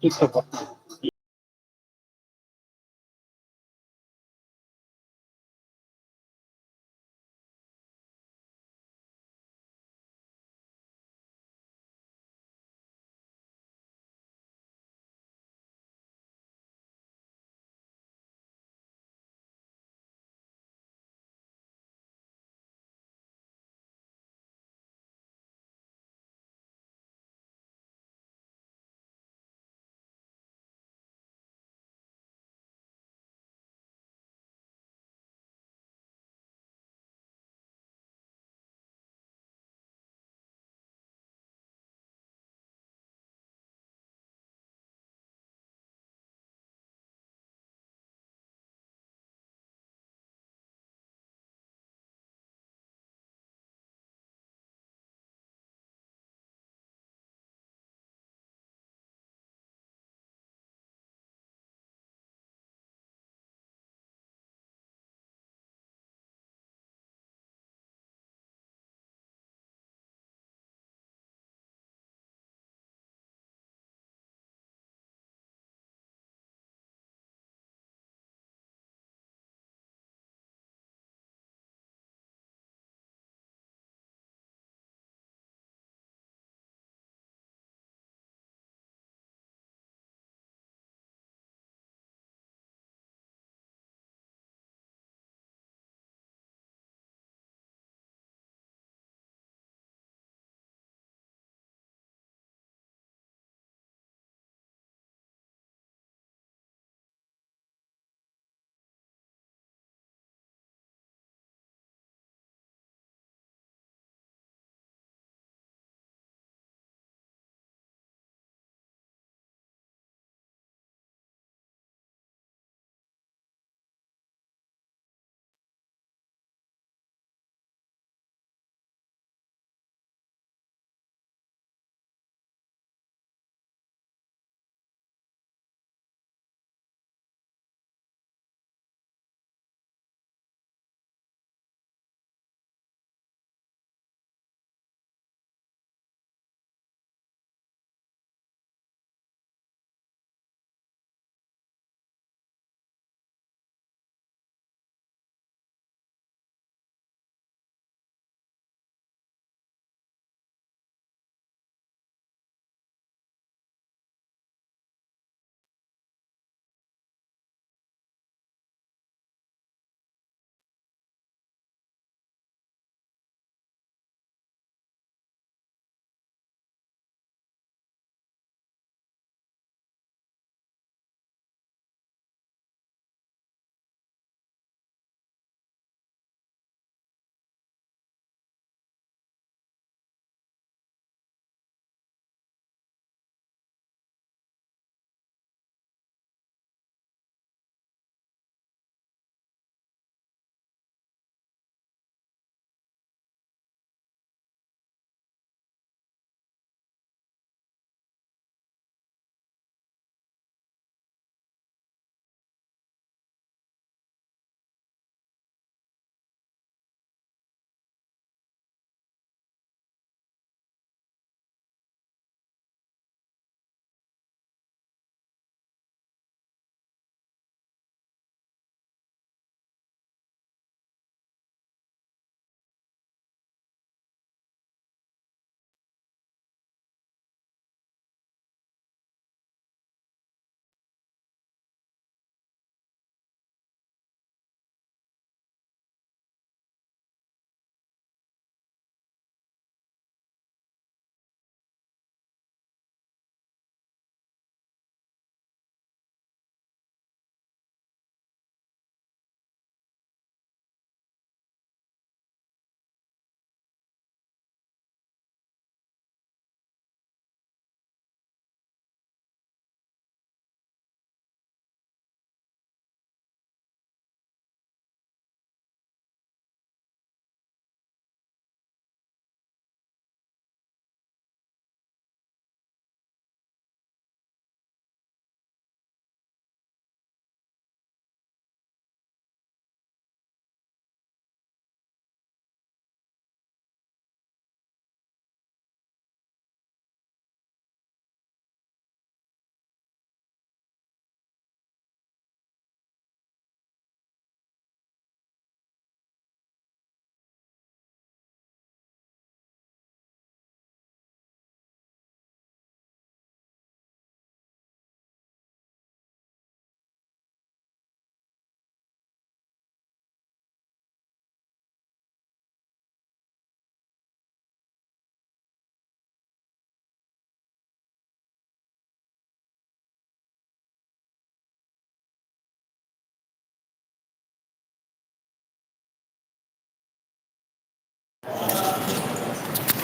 Tutto qua.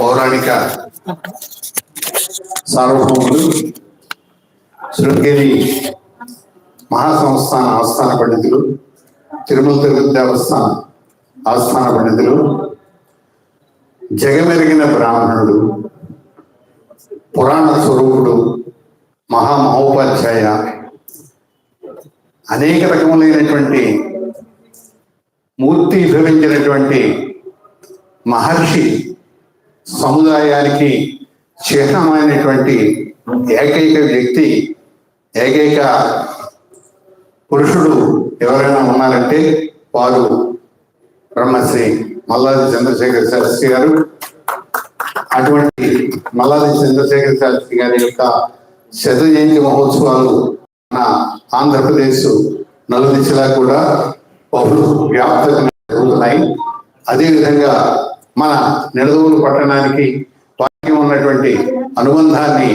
పౌరాణిక సార్వభౌములు శృంగేరి మహాసంస్థాన ఆస్థాన పండితులు తిరుమల తిరుపతి దేవస్థాన ఆస్థాన పండితులు జగమెరిగిన బ్రాహ్మణుడు పురాణ స్వరూపుడు మహామహోపాధ్యాయ అనేక రకములైనటువంటి మూర్తి భవించినటువంటి మహర్షి సముదాయానికి చిహ్నమైనటువంటి ఏకైక వ్యక్తి ఏకైక పురుషుడు ఎవరైనా ఉన్నారంటే వారు బ్రహ్మశ్రీ మల్లాది చంద్రశేఖర శాస్త్రి గారు. అటువంటి మల్లాది చంద్రశేఖర శాస్త్రి గారి యొక్క శత జయంతి మహోత్సవాలు మన ఆంధ్రప్రదేశ్ నలుదిశలా కూడా బహు వ్యాప్తంగా జరుగుతున్నాయి అదేవిధంగా మన నిడదవులు పట్టణానికి వారికి ఉన్నటువంటి అనుబంధాన్ని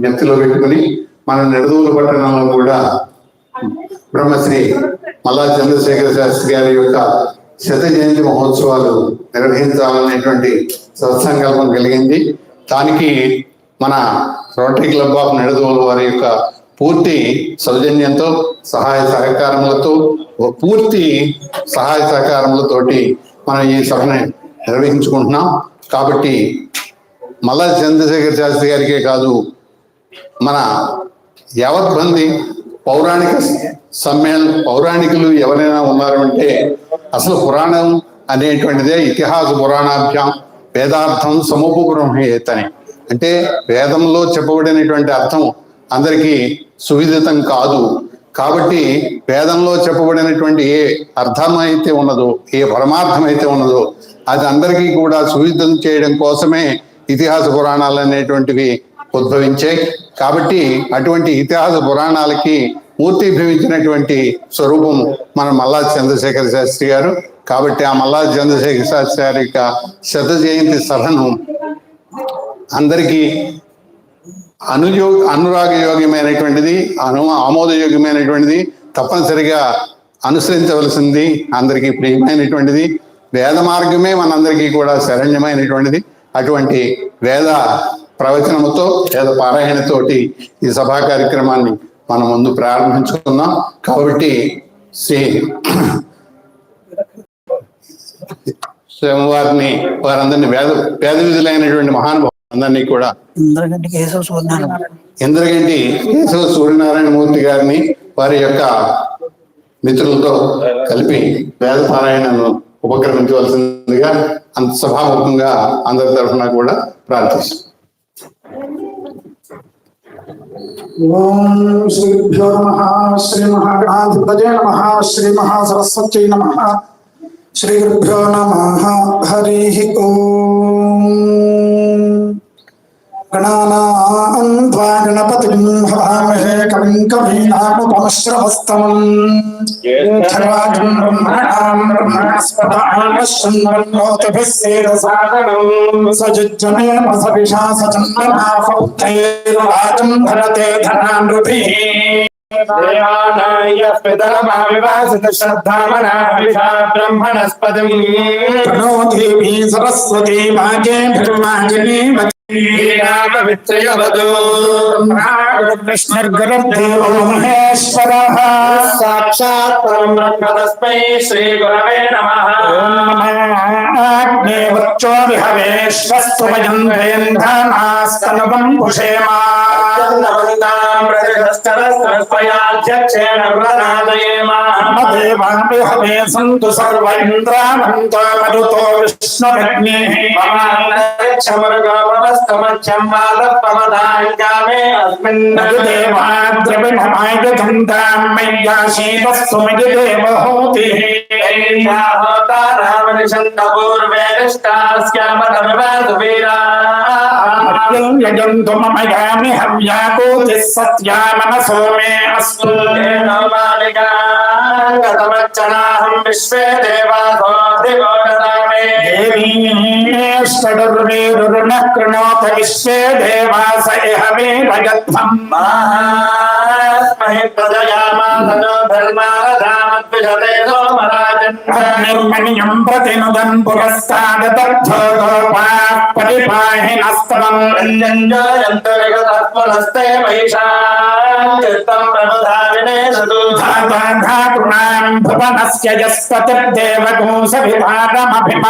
నెత్తిలో పెట్టుకుని మన నిడదవులు పట్టణంలో కూడా బ్రహ్మశ్రీ మల్లా చంద్రశేఖర శాస్త్రి గారి యొక్క శత జయంతి మహోత్సవాలు నిర్వహించాలనేటువంటి సత్సంకల్పం కలిగింది. దానికి మన రోటరీ క్లబ్ ఆఫ్ నిడదవోలు వారి యొక్క పూర్తి సౌజన్యంతో సహాయ సహకారములతో పూర్తి సహాయ సహకారములతోటి మనం ఈ సభని నిర్వహించుకుంటున్నాం. కాబట్టి మల్లా చంద్రశేఖర్ శాస్త్రి గారికే కాదు మన యావత్ మంది పౌరాణిక సమ్మేళన పౌరాణికులు ఎవరైనా ఉన్నారు అంటే అసలు పురాణం అనేటువంటిదే ఇతిహాస పురాణాభ్యాం వేదార్థం సమూపు బ్రహ్మేతని అంటే వేదంలో చెప్పబడినటువంటి అర్థం అందరికీ సువిదితం కాదు. కాబట్టి వేదంలో చెప్పబడినటువంటి ఏ అర్థం అయితే ఉన్నదో ఏ పరమార్థం అయితే ఉన్నదో అది అందరికీ కూడా సువిదితం చేయడం కోసమే ఇతిహాస పురాణాలు అనేటువంటివి ఉద్భవించాయి. కాబట్టి అటువంటి ఇతిహాస పురాణాలకి మూర్తి భవించినటువంటి స్వరూపం మన మల్లా చంద్రశేఖర శాస్త్రి గారు. కాబట్టి ఆ మల్లా చంద్రశేఖర శాస్త్రి గారి యొక్క శత జయంతి సభను అందరికీ అనుయో అనురాగ యోగ్యమైనటువంటిది అను ఆమోదయోగ్యమైనటువంటిది తప్పనిసరిగా అనుసరించవలసింది అందరికీ ప్రియమైనటువంటిది. వేద మార్గమే మనందరికీ కూడా శరణ్యమైనటువంటిది. అటువంటి వేద ప్రవచనముతో వేద పారాయణతోటి ఈ సభా కార్యక్రమాన్ని మనం ముందు ప్రారంభించుకుందాం. కాబట్టి శ్రీ స్వామివారిని వారందరినీ వేద వేద విధులైనటువంటి మహానుభావులు అందరినీ కూడా ఇంద్రగంటి కేశవ సూర్యనారాయణ. ఇంద్రగంటి కేశవ సూర్యనారాయణ మూర్తి గారిని వారి యొక్క మిత్రులతో కలిపి వేద పారాయణను ఉపక్రమించవలసిందిగా అంత సభాముఖంగా అందరి తరఫున కూడా ప్రార్థిస్తున్నాం. ఓం శ్రీభ్యో నమ శ్రీ మహాగణాధిపతే నమ శ్రీ మహాసరస్వత్యై నమ. శ్రీ గురుభ్యో నమ హరి ఓం. గణానాం త్వా గణపతిం హవామహే కవిం కవీనాముపమశ్రవస్తమం జ్యేష్ఠరాజం బ్రహ్మణాం బ్రహ్మణస్పద ఆనశ్చంద్రన్నోతిభిः సేదసాదనం సజుజ్జనేన సవిషా సచందనాఫౌత్తైర్వాచం భరతే ధనానృభిः దేవానాయ పితరమావివాసిత శ్రద్ధామనావిషా బ్రహ్మణస్పదం ప్రణో దేవీ సరస్వతీ వాగే భిర్వాజినీవతి పవిత్రయవదు కృష్ణర్గరదేవో మహేశ్వరः సాక్షాత్ పరం బ్రహ్మతస్మై శ్రీ గురవే నమః అగ్నే వృక్షో हमें सन्तु सर्वैन्द्रानन्तो मरुतो विष्णुभग्नेः। ममान्तरिक्षमर्गपमस्तमक्षं वादपमदायामे अस्मिन्नदेवाद्रविममायजन्तां मय्या शीतस्तु मयिदेवहूतिः होता रामनिषन्तपूर्वेदिष्टास्यामतमिवासुवीरा यजन्तु मम यामि हम व्याकोतिस्सत्या विश्वे देवीष्टर्वीरुणः कृणोत विश्वे देवास इह मे भजध्वम् मास्महे प्रजयामाधनो धर्मारधामद्विजते सोमराजन्मनियम् प्रतिनुदन् पुरस्तादतर्थोपाः परिपाहि नस्तमम् रञ्जञ्जयन्तो जगदत्मनस्ते वैशान्तम् प्रबधाविने सदुधाता धातॄणाम् भुवनस्य यस्पतिर्देवगुंसविधानमभिमा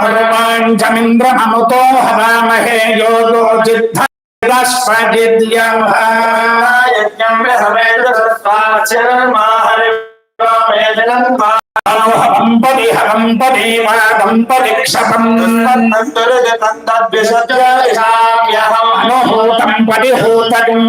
भगवान् चमिन्द्रममुतो हवामहे योगो जिद्धश्वजिद्यम् हवम्पदि हवम्पदि वादम्पदि क्षपम् अनुहूतम् परिहूतम्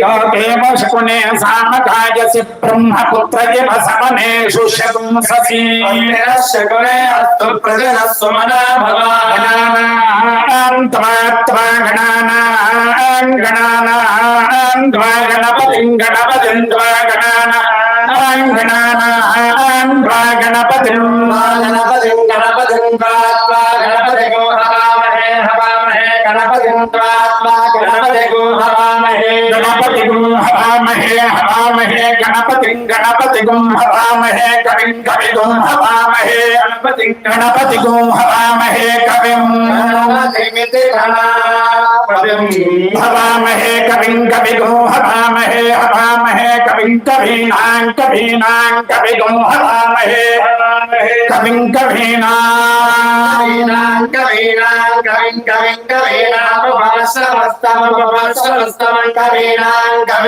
శ్రీకాకుళేవశకునే సామకాయసి బ్రహ్మపుత్రజివ సమనేషు శకుంససి శకునే అస్తు ప్రజనస్సు మనా భవాన్ త్వాత్వా గణానాం గణానాం ద్వా గణపతిం గణపతిం ద్వా గణానాం గణానాం ద్వా గణపతిం గణపతిం గణపతిం ద్వా గణపతి గో హవామహే హవామహే గణపతిం ద్వా గణపతి గో హవా no, no, porque como हरामहे हरामहे गणपतिं गणपतिगुं हरामहे कविं कविगुं हरामहे गणपतिं गणपतिगुं हरामहे कविं हरामहे कविं कविगुं हरामहे हरामहे कविं, कवीनां कवीनां कविगुं हरामहे कविं, कवीनां। कवीनां कविं कवीनां भवसमस्तमं भवसमस्तमं कवीनां कवि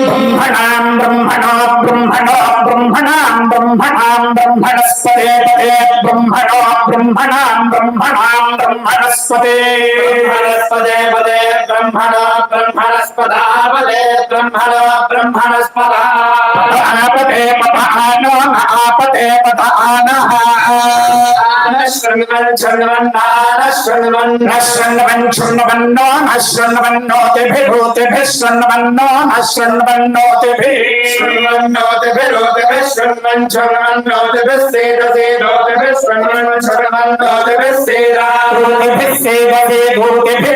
బ్రహ్మణాం బ్రహ్మణో బ్రహ్మణో బ్రహ్మణాం బ్రహ్మణాం బ్రహ్మణస్పదే పదే బ్రహ్మణో బ్రహ్మణాం బ్రహ్మణాం బ్రహ్మణస్పదే బ్రహ్మణస్పదే పదే ब्रह्मण ब्रह्मणस्पदा पदे ब्रह्मण ब्रह्मणस्पदा आपते पत आनो न आपते पत आनः शृण्वन् शृण्वन्नान शृण्वन् न शृण्वन् शृण्वन्नो न शृण्वन्नोतिभिभूतिभिः शृण्वन्नो न शृण्वन्नोतिभिः शृण्वन्नोतिभिरोतिभिः शृण्वन् शृण्वन्नोतिभिः सेदसेदोतिभिः शृण्वन् शृण्वन्नोतिभिः सेदा भूतिभिः सेदसे भूतिभिः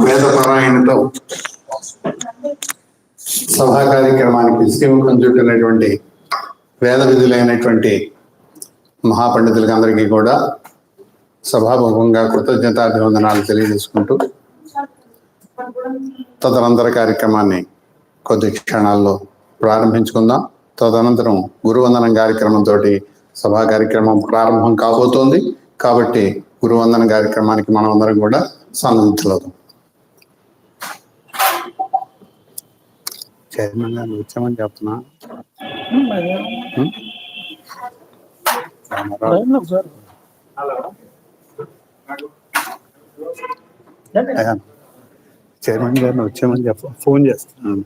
వేదపరాయణతో సభా కార్యక్రమానికి శ్రీముఖం చుట్టినటువంటి వేద విధులైనటువంటి మహాపండితులకి అందరికీ కూడా సభాముఖంగా కృతజ్ఞతాభివందనాలు తెలియజేసుకుంటూ తదనంతర కార్యక్రమాన్ని కొద్ది క్షణాల్లో ప్రారంభించుకుందాం. తదనంతరం గురువందనం కార్యక్రమంతో సభా కార్యక్రమం ప్రారంభం కాబోతోంది. కాబట్టి గురువందన కార్యక్రమానికి మనం అందరం కూడా సన్నద్ధులవుతాం చైర్మన్ గారు వచ్చామని చెప్తున్నా. చైర్మన్ గారిని వచ్చామని చెప్ప ఫోన్ చేస్తున్నాను.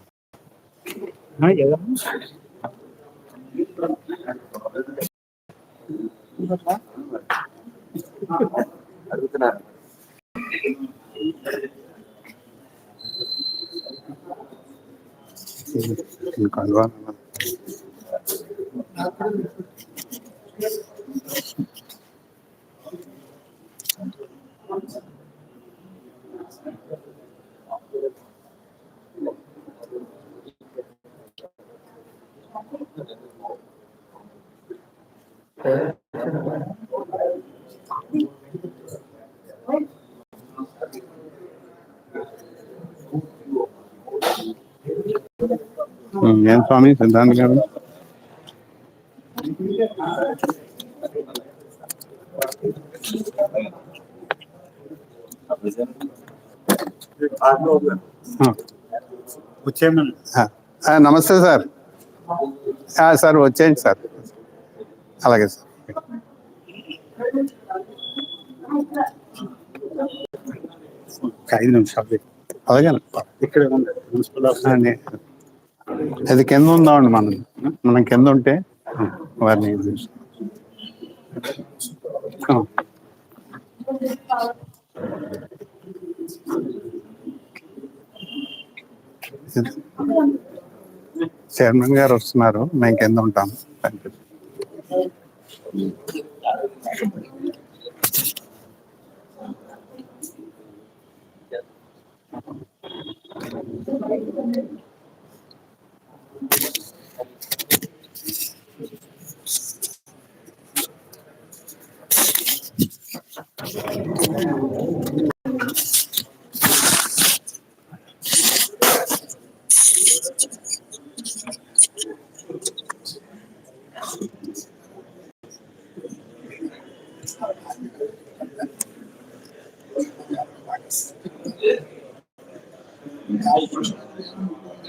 ఇంకా అలవాటు. ఉమ్, ఏం స్వామి సిద్ధాంత్ గారు? నమస్తే సార్. ఆ, సార్ వచ్చేయండి సార్. అలాగే సార్. ఐదు నిమిషాలు. అలాగే ఇక్కడ అది కింద ఉందామండి మనం. మనం కింద ఉంటే వారిని చైర్మన్ గారు వస్తున్నారు. మేము కింద ఉంటాం థ్యాంక్ యూ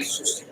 সৃষ্টি